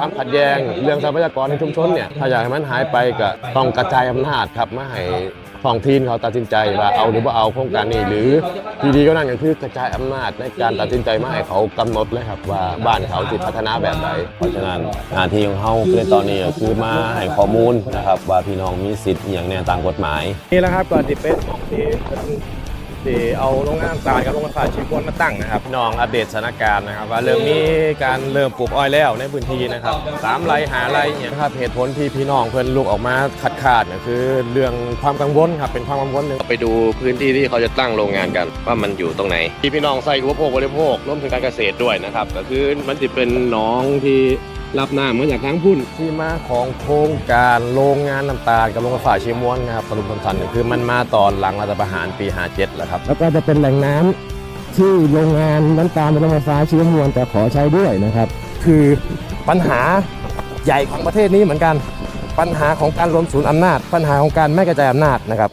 ความขัดแย้งเรื่องทรัพยากรในชุมชนเนี่ยถ้าอยากให้มันหายไปก็ต้องกระจายอำนาจครับมาให้ท้องถิ่นเขาตัดสินใจว่าเอาหรือว่าเอาโครงการนี้หรือทีดีก็นั่นก็คือกระจายอำนาจในการตัดสินใจมาให้เขากำหนดเลยครับว่าบ้านเขาจะพัฒนาแบบไหนเพราะฉะนั้นหน้าที่ของเฮาในตอนนี้ก็คือมาให้ข้อมูลนะครับว่าพี่น้องมีสิทธิ์อย่างแน่ตามกฎหมายนี่แหละครับก่อนที่เป็นที่ ที่เอาโรงงานตายกับโรงงานฝายชีวนมาตั้งนะครับน้องอัปเดตสถานการณ์นะครับว่าเริ่มมีการเริ่มปลูกอ้อยแล้วในพื้นที่นะครับสามไร่หาไร่เนี่ยนะครับเหตุผลที่พี่น้องเพื่อนลูกออกมาขัดขาดเนี่ยคือเรื่องความกังวลครับเป็นความกังวลหนึ่งไปดูพื้นที่ที่เขาจะตั้งโรงงานกัน ว่ามันอยู่ตรงไหน ที่พี่น้องใส่อุปโภคบริโภครวมถึงการเกษตรด้วยนะครับก็คือมันจะเป็นน้องที่ รับน้ำมาจากทางพุ่น ที่มาของโครงการโรงงานน้ำตาลกับโรงไฟฟ้าเชียงม้วนนะครับสรุปสั้นๆก็คือมันมาตอนหลังรัฐประหารปี 57แล้วครับ แล้วก็จะเป็นแหล่งน้ำที่โรงงานน้ำตาลและไฟฟ้าชีวมวลจะขอใช้ด้วยนะครับ คือปัญหาใหญ่ของประเทศนี้เหมือนกัน ปัญหาของการรวมศูนย์อำนาจ ปัญหาของการไม่กระจายอำนาจนะครับ